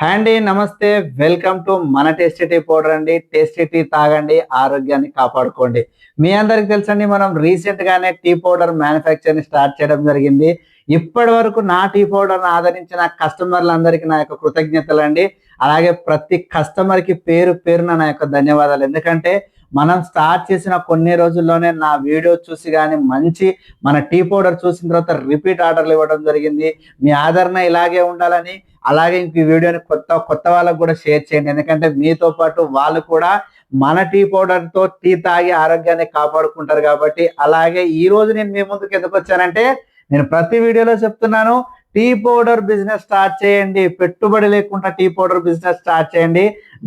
Hi అండి నమస్తే. Welcome to మన టేస్టీ టీ పౌడర్ అండి. టేస్టీ టీ తాగండి ఆరోగ్యాన్ని కాపాడుకోండి. మీ అందరికి తెలుసండి మనం రీసెంట్ గానే టీ పౌడర్ మ్యానుఫ్యాక్చరింగ్ స్టార్ట్ చేయడం జరిగింది. ఇప్పటి వరకు నా టీ పౌడర్ ఆదరించిన కస్టమర్లందరికీ నా యొక్క కృతజ్ఞతలు అండి అలాగే ప్రతి కస్టమర్కి పేరు పేరున నా యొక్క ధన్యవాదాలు. ఎందుకంటే మనం స్టార్ట్ చేసిన కొన్ని రోజుల్లోనే నా వీడియో చూసి కానీ మంచి మన టీ పౌడర్ చూసిన తర్వాత రిపీట్ ఆర్డర్లు ఇవ్వడం జరిగింది. మీ ఆదరణ ఇలాగే ఉండాలని అలాగే ఇంక ఈ వీడియోని కొత్త కొత్త వాళ్ళకు కూడా షేర్ చేయండి. ఎందుకంటే మీతో పాటు వాళ్ళు కూడా మన టీ పౌడర్తో టీ తాగి ఆరోగ్యాన్ని కాపాడుకుంటారు కాబట్టి అలాగే ఈ రోజు నేను మీ ముందుకు ఎందుకు వచ్చానంటే నేను ప్రతి వీడియోలో చెప్తున్నాను టీ పౌడర్ బిజినెస్ స్టార్ట్ చేయండి. పెట్టుబడి లేకుండా టీ పౌడర్ బిజినెస్ స్టార్ట్ చేయండి.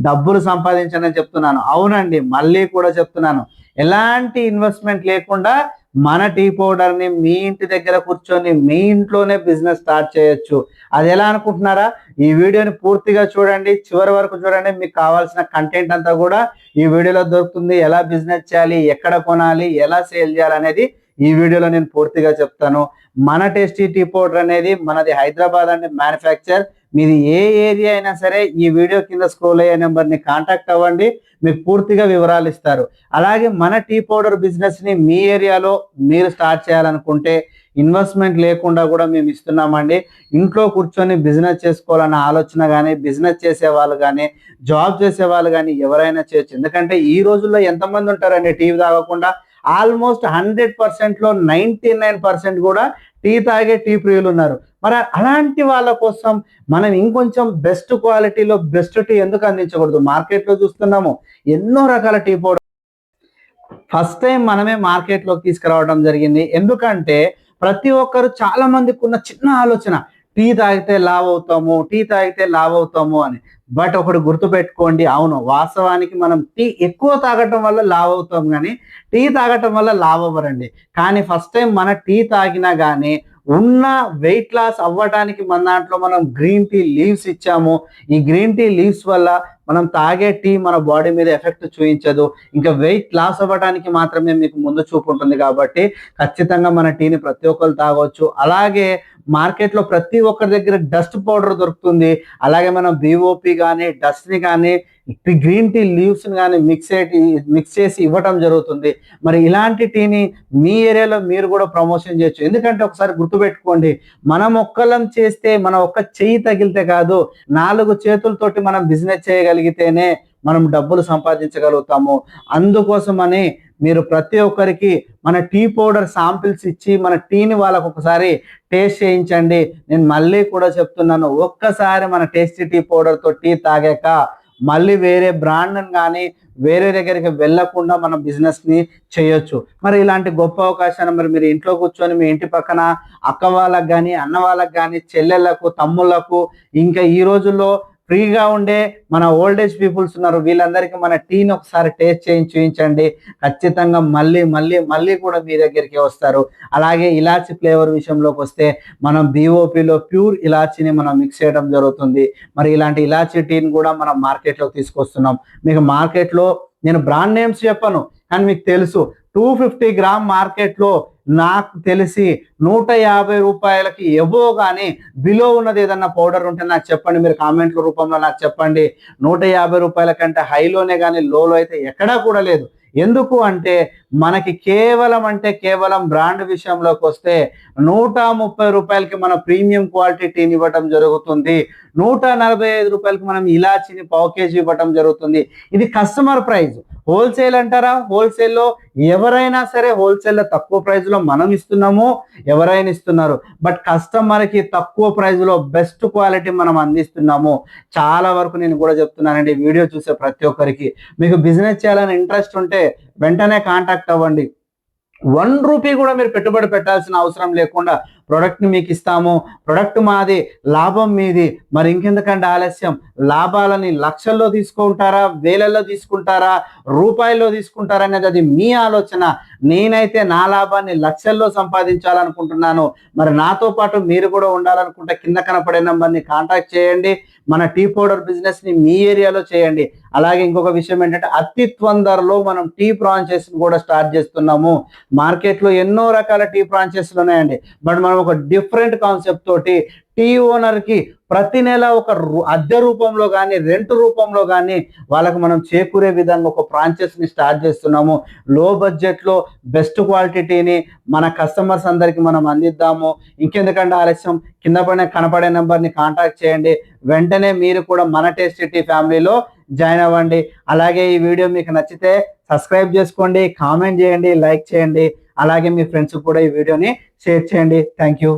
డబ్బులు సంపాదించండి అని చెప్తున్నాను. అవునండి మళ్ళీ కూడా చెప్తున్నాను. ఎలాంటి ఇన్వెస్ట్మెంట్ లేకుండా మన టీ పౌడర్ని మీ ఇంటి దగ్గర కూర్చొని మీ ఇంట్లోనే బిజినెస్ స్టార్ట్ చేయొచ్చు. అది ఎలా అనుకుంటున్నారా? ఈ వీడియోని పూర్తిగా చూడండి. చివరి వరకు చూడండి. మీకు కావాల్సిన కంటెంట్ అంతా కూడా ఈ వీడియోలో దొరుకుతుంది. ఎలా బిజినెస్ చేయాలి? ఎక్కడ కొనాలి? ఎలా సేల్ చేయాలి అనేది ఈ వీడియోలో నేను పూర్తిగా చెప్తాను. మన టేస్టీ టీ పౌడర్ అనేది మనది హైదరాబాద్ అండ్ మ్యానుఫ్యాక్చర్. మీది ఏ ఏరియా అయినా సరే ఈ వీడియో కింద స్క్రోల్ అయ్యే నెంబర్ని కాంటాక్ట్ అవ్వండి. మీకు పూర్తిగా వివరాలు ఇస్తారు. అలాగే మన టీ పౌడర్ బిజినెస్ని మీ ఏరియాలో మీరు స్టార్ట్ చేయాలనుకుంటే ఇన్వెస్ట్మెంట్ లేకుండా కూడా మేము ఇస్తున్నామండి. ఇంట్లో కూర్చొని బిజినెస్ చేసుకోవాలన్న ఆలోచన కానీ బిజినెస్ చేసే వాళ్ళు కానీ జాబ్ చేసే వాళ్ళు కానీ ఎవరైనా చేయొచ్చు. ఎందుకంటే ఈ రోజుల్లో ఎంతమంది ఉంటారండి టీవీ తాగకుండా? ఆల్మోస్ట్ హండ్రెడ్ పర్సెంట్లో నైంటీ నైన్టీ నైన్ పర్సెంట్ కూడా టీ తాగే టీ ప్రియులు ఉన్నారు. మరి అలాంటి వాళ్ళ కోసం మనం ఇంకొంచెం బెస్ట్ క్వాలిటీలో బెస్ట్ టీ ఎందుకు అందించకూడదు? మార్కెట్లో చూస్తున్నాము ఎన్నో రకాల టీ పౌడర్. ఫస్ట్ టైం మనమే మార్కెట్లోకి తీసుకురావడం జరిగింది. ఎందుకంటే ప్రతి ఒక్కరు చాలా మందికి ఉన్న చిన్న ఆలోచన టీ తాగితే లావ్ అవుతాము టీ తాగితే లావ్ అవుతాము అని. బట్ ఒకటి గుర్తుపెట్టుకోండి అవును వాస్తవానికి మనం టీ ఎక్కువ తాగటం వల్ల లావ్ అవుతాం కానీ టీ తాగటం వల్ల లావ్ అవ్వరండి కానీ ఫస్ట్ టైం మన టీ తాగినా కానీ ఉన్న వెయిట్ లాస్ అవ్వడానికి మన దాంట్లో మనం గ్రీన్ టీ లీవ్స్ ఇచ్చాము. ఈ గ్రీన్ టీ లీవ్స్ వల్ల మనం తాగే టీ మన బాడీ మీద ఎఫెక్ట్ చూపించదు. ఇంకా వెయిట్ లాస్ అవ్వడానికి మాత్రమే మీకు ముందు చూపు ఉంటుంది కాబట్టి ఖచ్చితంగా మన టీని ప్రతి ఒక్కరు తాగొచ్చు. అలాగే మార్కెట్లో ప్రతి ఒక్కరి దగ్గర డస్ట్ పౌడర్ దొరుకుతుంది. అలాగే మనం బిఓపి కానీ డస్ట్ని కానీ గ్రీన్ టీ లీవ్స్ కానీ మిక్స్ మిక్స్ చేసి ఇవ్వటం జరుగుతుంది. మరి ఇలాంటి టీని మీ ఏరియాలో మీరు కూడా ప్రమోషన్ చేయొచ్చు. ఎందుకంటే ఒకసారి గుర్తుపెట్టుకోండి మనం ఒక్కలం చేస్తే మన ఒక్క చెయ్యి తగిలితే కాదు నాలుగు చేతులతోటి మనం బిజినెస్ చేయగలిగితేనే మనం డబ్బులు సంపాదించగలుగుతాము. అందుకోసమని మీరు ప్రతి ఒక్కరికి మన టీ పౌడర్ శాంపిల్స్ ఇచ్చి మన టీని వాళ్ళకు ఒకసారి టేస్ట్ చేయించండి. నేను మళ్ళీ కూడా చెప్తున్నాను ఒక్కసారి మన టేస్టీ టీ పౌడర్తో టీ తాగాక మళ్ళీ వేరే బ్రాండ్ని కానీ వేరే దగ్గరికి వెళ్ళకుండా మన బిజినెస్ని చేయొచ్చు. మరి ఇలాంటి గొప్ప అవకాశాన్ని మరి మీరు ఇంట్లో కూర్చొని మీ ఇంటి పక్కన అక్క వాళ్ళకి కానీ అన్న వాళ్ళకు కానీ చెల్లెళ్ళకు తమ్ముళ్ళకు ఇంకా ఈ రోజుల్లో ఫ్రీగా ఉండే మన ఓల్డేజ్ పీపుల్స్ ఉన్నారు. వీళ్ళందరికీ మన టీని ఒకసారి టేస్ట్ చేయించి చూపించండి ఖచ్చితంగా మళ్ళీ మళ్ళీ మళ్ళీ కూడా మీ దగ్గరికి వస్తారు. అలాగే ఇలాచి ఫ్లేవర్ విషయంలోకి వస్తే మనం బీఓపిలో ప్యూర్ ఇలాచీని మనం మిక్స్ చేయడం జరుగుతుంది. మరి ఇలాంటి ఇలాచీ టీని కూడా మనం మార్కెట్లోకి తీసుకొస్తున్నాం. మీకు మార్కెట్లో నేను బ్రాండ్ నేమ్స్ చెప్పను. అని మీకు తెలుసు టూ ఫిఫ్టీ గ్రామ్ మార్కెట్లో నాకు తెలిసి నూట యాభై రూపాయలకి ఎవో కానీ బిలో ఉన్నది ఏదన్నా పౌడర్ ఉంటే నాకు చెప్పండి మీరు కామెంట్ల రూపంలో నాకు చెప్పండి. నూట యాభై రూపాయల కంటే హైలోనే కానీ లోలో అయితే ఎక్కడా కూడా లేదు. ఎందుకు అంటే మనకి కేవలం అంటే కేవలం బ్రాండ్ విషయంలోకి వస్తే నూట ముప్పై రూపాయలకి మన ప్రీమియం క్వాలిటీ టీని ఇవ్వటం జరుగుతుంది. నూట నలభై ఐదు రూపాయలకి మనం ఇలాచీని పావు కేజీ ఇవ్వటం జరుగుతుంది. ఇది కస్టమర్ ప్రైస్ హోల్సేల్ అంటారా? హోల్సేల్లో ఎవరైనా సరే హోల్సేల్లో తక్కువ ప్రైస్లో మనం ఇస్తున్నాము ఎవరైనా ఇస్తున్నారు. బట్ కస్టమర్కి తక్కువ ప్రైస్లో బెస్ట్ క్వాలిటీ మనం అందిస్తున్నాము. చాలా వరకు నేను కూడా చెప్తున్నానండి వీడియో చూసే ప్రతి ఒక్కరికి. మీకు బిజినెస్ చేయాలని ఇంట్రెస్ట్ ఉంటే వెంటనే కాంటాక్ట్ అవ్వండి. వన్ రూపీ కూడా మీరు పెట్టుబడి పెట్టాల్సిన అవసరం లేకుండా ప్రొడక్ట్ని మీకు ఇస్తాము. ప్రొడక్ట్ మాది లాభం మీది. మరి ఇంకెందుకంటే ఆలస్యం? లాభాలని లక్షల్లో తీసుకుంటారా? వేలల్లో తీసుకుంటారా? రూపాయల్లో తీసుకుంటారా అనేది అది మీ ఆలోచన. నేనైతే నా లాభాన్ని లక్షల్లో సంపాదించాలనుకుంటున్నాను. మరి నాతో పాటు మీరు కూడా ఉండాలనుకుంటే కింద కనపడే నెంబర్ని కాంటాక్ట్ చేయండి. మన టీ పౌడర్ బిజినెస్ని మీ ఏరియాలో చేయండి. అలాగే ఇంకొక విషయం ఏంటంటే అతి తొందరలో మనం టీ ప్రాంచెస్ని కూడా స్టార్ట్ చేస్తున్నాము. మార్కెట్లో ఎన్నో రకాల టీ ప్రాంచెస్లు ఉన్నాయండి. బట్ మనం ఒక డిఫరెంట్ కాన్సెప్ట్ తోటి టీ ఓనర్కి ప్రతి నెల ఒక అద్దె రూపంలో కానీ రెంట్ రూపంలో కానీ వాళ్ళకు మనం చేకూరే విధంగా ఒక ప్రాంచెస్ని స్టార్ట్ చేస్తున్నాము. లో బడ్జెట్లో బెస్ట్ క్వాలిటీ టీని మన కస్టమర్స్ అందరికి మనం అందిద్దాము. ఇంకెందుకంటే ఆలస్యం కింద పడే కనపడే నెంబర్ని కాంటాక్ట్ చేయండి. వెంటనే మీరు కూడా మన టేస్ట్ టీ ఫ్యామిలీలో జాయిన్ అవ్వండి. అలాగే ఈ వీడియో మీకు నచ్చితే సబ్స్క్రైబ్ చేసుకోండి కామెంట్ చేయండి లైక్ చేయండి. అలాగే మీ ఫ్రెండ్స్ కూడా ఈ వీడియోని షేర్ చేయండి. Thank you